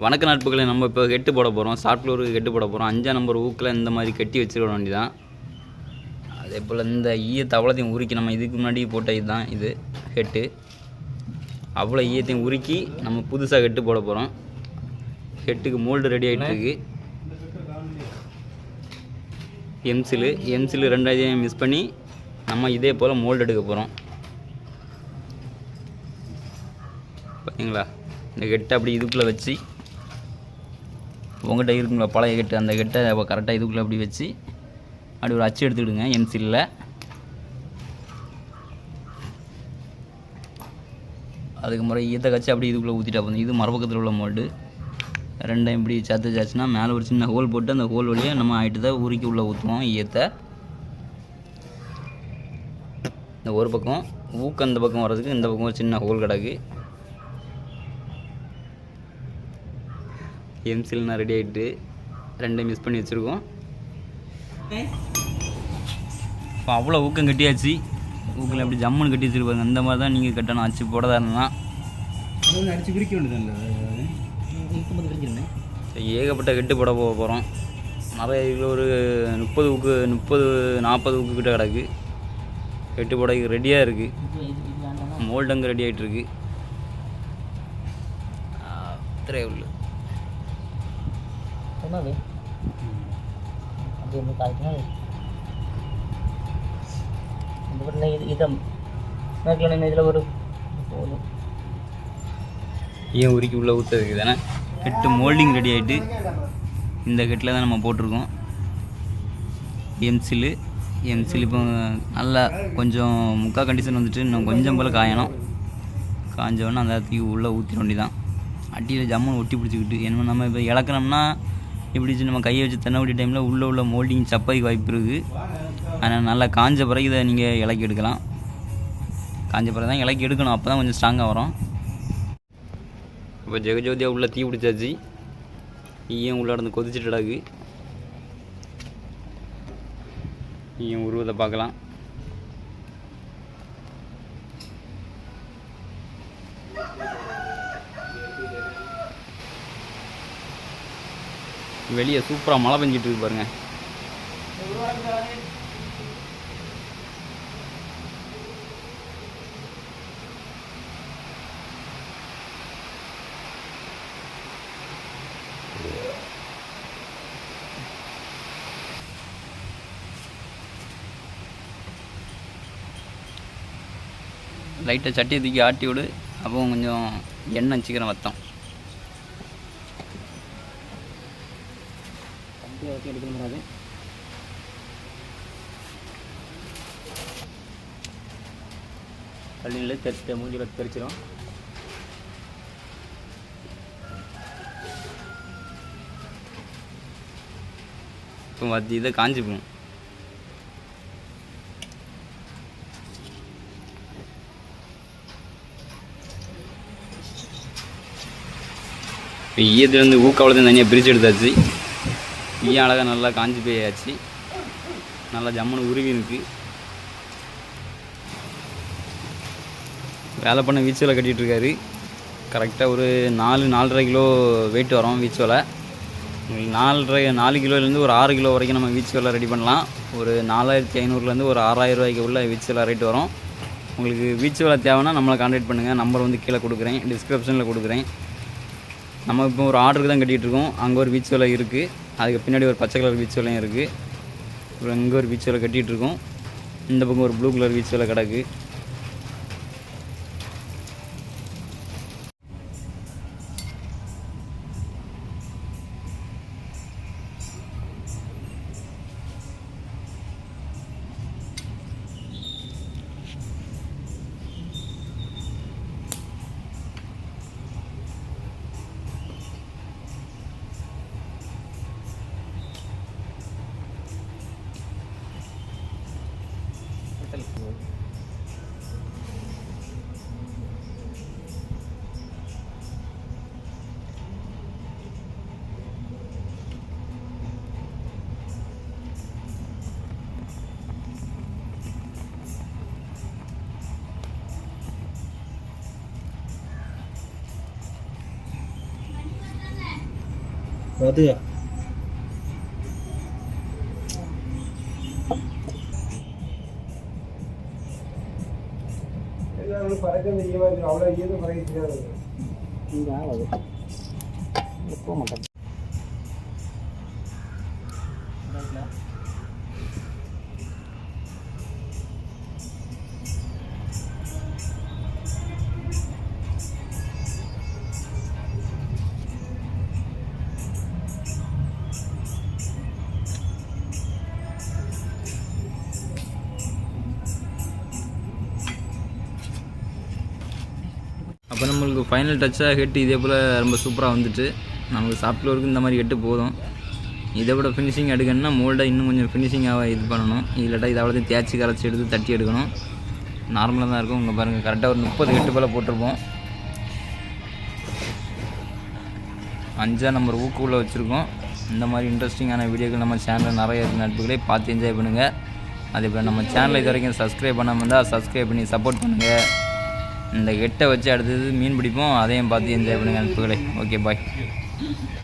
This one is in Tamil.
வணக்க நட்புகளை நம்ம இப்போ கெட்டு போட போகிறோம். சாஃப்ட்வேருக்கு கெட்டு போட போகிறோம். அஞ்சாம் நம்பர் ஊக்கில் இந்த மாதிரி கட்டி வச்சிட வேண்டியதான் அதே போல் இந்த ஈய தவளத்தையும் உருக்கி நம்ம இதுக்கு முன்னாடி போட்ட இதுதான் இது ஹெட்டு அவ்வளோ ஈயத்தையும் உருக்கி நம்ம புதுசாக ஹெட்டு போட போகிறோம். ஹெட்டுக்கு மோல்டு ரெடி ஆகிட்டுருக்கு எம்சிலு எம்சிலு ரெண்டாயிரம் மிஸ் பண்ணி நம்ம இதே போல் மோல்டு எடுக்க போகிறோம். பார்த்தீங்களா? இந்த கெட்டை அப்படி இதுக்குள்ளே வச்சு உங்கள்கிட்ட இருக்குங்களா? பழைய கெட்டு அந்த கெட்டை கரெக்டாக இதுக்குள்ளே அப்படி வச்சு அப்படி ஒரு அச்சு எடுத்துக்கிடுங்க என்சிலில் அதுக்கு முறை ஈத்த கச்சி அப்படி இதுக்குள்ளே ஊற்றிட்டா போதும். இது மரபக்கத்தில் உள்ள மோல்டு ரெண்டையும் இப்படி சேர்த்து சாச்சுன்னா மேலே ஒரு சின்ன ஹோல் போட்டு அந்த ஹோல் வழியாக நம்ம ஆகிட்டு தான் உருக்கி உள்ளே ஊற்றுவோம் ஈயத்தை இந்த ஒரு பக்கம் ஊக்கு அந்த பக்கம் வர்றதுக்கு இந்த பக்கம் ஒரு சின்ன ஹோல் கிடக்கு. எம்சில்னா ரெடி ஆகிட்டு ரெண்டையும் மிஸ் பண்ணி வச்சுருக்கோம். இப்போ அவ்வளோ ஊக்கம் கட்டியாச்சு. ஊக்கில் எப்படி ஜம்முன்னு கட்டி வச்சுருப்பாங்க அந்த மாதிரி தான் நீங்கள் கட்டணும். அச்சு போடதா இருந்தால் அடிச்சு பிரிக்க வேண்டியது ஏகப்பட்ட கெட்டு போட போக போகிறோம் நிறைய இதில் ஒரு முப்பது ஊக்கு முப்பது நாற்பது ஊக்கு கிட்ட கிடக்கு. கெட்டு போட ரெடியாக இருக்குது மோல்டங்கு ரெடி ஆகிட்டு இருக்கு. திரையுள்ள என்னது அப்படி ஒன்று காய்க்கணும் இந்த பாருங்க இது இதம். இதில் ஒரு போதும். ஏன் உருக்கி உள்ளே ஊற்றுறதுக்கு தானே? கெட்டு மோல்டிங் ரெடி ஆகிட்டு இந்த கெட்டில் தான் நம்ம போட்டிருக்கோம். எம்சிலு எம்சில் இப்போ நல்லா கொஞ்சம் முக்கால் கண்டிஷன் வந்துட்டு இன்னும் கொஞ்சம் போல் காயணும். காஞ்சவொன்னே அந்த இடத்துக்கு உள்ளே ஊற்றிட வேண்டியதான் அடியில் ஜம்முன்னு ஒட்டி பிடிச்சிக்கிட்டு என்ன நம்ம இப்போ இழக்கணும்னா இப்படி வச்சு நம்ம கையை வச்சு தென்னவடி டைமில் உள்ளே உள்ள மோல்டிங் சப்பாய்க்கு வாய்ப்பு இருக்குது ஆனால் நல்லா காஞ்ச பிறகு இதை நீங்கள் இலக்கி எடுக்கலாம். காஞ்ச பிறகு தான் இலக்கி எடுக்கணும். அப்போ தான் கொஞ்சம் ஸ்ட்ராங்காக வரும். இப்போ ஜெகஜோதியாக உள்ளே தீ பிடிச்சாச்சு. ஈயம் உள்ள நடந்து கொதிச்சுட்டு கிடக்கு. ஈயம் உருவத்தை பார்க்கலாம். வெளியே சூப்பராக மழை பெஞ்சிட்டு இருக்கு பாருங்க. லைட்டாக சட்டியை தூக்கி ஆட்டி விடு. அப்போ கொஞ்சம் எண்ணெய் சீக்கிரம் வத்தம். கம்பி வச்சு எடுக்கணும் வராது. பள்ளியில் தெரிச்ச மூஞ்சில் தெரிச்சிடும் இப்போ மத்தி இதை காஞ்சிப்போம். இப்போ ஈயத்துலேருந்து ஊக்காவளத்தையும் தனியாக பிரித்து எடுத்தாச்சு. ஈயம் அழகாக நல்லா காஞ்சி போயாச்சு. நல்லா ஜம்முன்னு உருவி இருக்கு. வேலை பண்ண வீச்சோலை கட்டிகிட்டு இருக்காரு. கரெக்டாக ஒரு நாலு நாலரை கிலோ வெயிட் வரும் வீச்சோலை நாலரை நாலு கிலோலேருந்து ஒரு ஆறு கிலோ வரைக்கும் நம்ம வீச்சோலை ரெடி பண்ணலாம். ஒரு நாலாயிரத்தி ஐநூறுலேருந்து ஒரு ஆறாயிரம் ரூபாய்க்கு உள்ள வீச்சோலை ரேட் வரும். உங்களுக்கு வீச்சோலை தேவைன்னா நம்மளை கான்டாக்ட் பண்ணுங்கள் நம்பர் வந்து கீழே கொடுக்குறேன். டிஸ்கிரிப்ஷனில் கொடுக்குறேன். நம்ம இப்போ ஒரு ஆர்டருக்கு தான் கட்டிகிட்டு இருக்கோம் அங்கே ஒரு பீச் வேலை இருக்குது அதுக்கு பின்னாடி ஒரு பச்சை கலர் பீச் வேலையும் இருக்குது அப்புறம் இங்கே ஒரு பீச் வேலை கட்டிகிட்ருக்கோம். இந்த பக்கம் ஒரு ப்ளூ கலர் பீச் வேலை கிடக்கு. அதுயா இங்கே ஆகுது போக மாட்டேன் அப்போ நம்மளுக்கு ஃபைனல் டச்சாக ஹெட்டு இதே போல் ரொம்ப சூப்பராக வந்துட்டு நமக்கு சாஃப்ட்வேருக்கு இந்த மாதிரி ஹெட்டு போதும். இதை விட ஃபினிஷிங் எடுக்கணும்னா மோல்டை இன்னும் கொஞ்சம் ஃபினிஷிங்காக இது பண்ணணும். இல்லாட்டா இதை அவ்வளோத்தையும் தேய்ச்சி கரைச்சி எடுத்து தட்டி எடுக்கணும். நார்மலாக தான் இருக்கும். இங்கே பாருங்கள் கரெக்டாக ஒரு முப்பது ஹெட்டு போல் போட்டிருப்போம். அஞ்சாம் நம்பர் ஊக்குள்ள வச்சுருக்கோம். இந்த மாதிரி இன்ட்ரெஸ்டிங்கான வீடியோக்கள் நம்ம சேனலில் நிறைய நட்புகளை நட்புகளே பார்த்து என்ஜாய் பண்ணுங்கள் அதே போல் நம்ம சேனலை இது வரைக்கும் சப்ஸ்கிரைப் பண்ணாமல் இருந்தால் சப்ஸ்கிரைப் பண்ணி சப்போர்ட் பண்ணுங்கள் இந்த கெட்டை வச்சு அடுத்தது மீன் பிடிப்போம். அதையும் பார்த்து என்ஜாய் பண்ணுங்கள் நட்புகளே ஓகே பாய்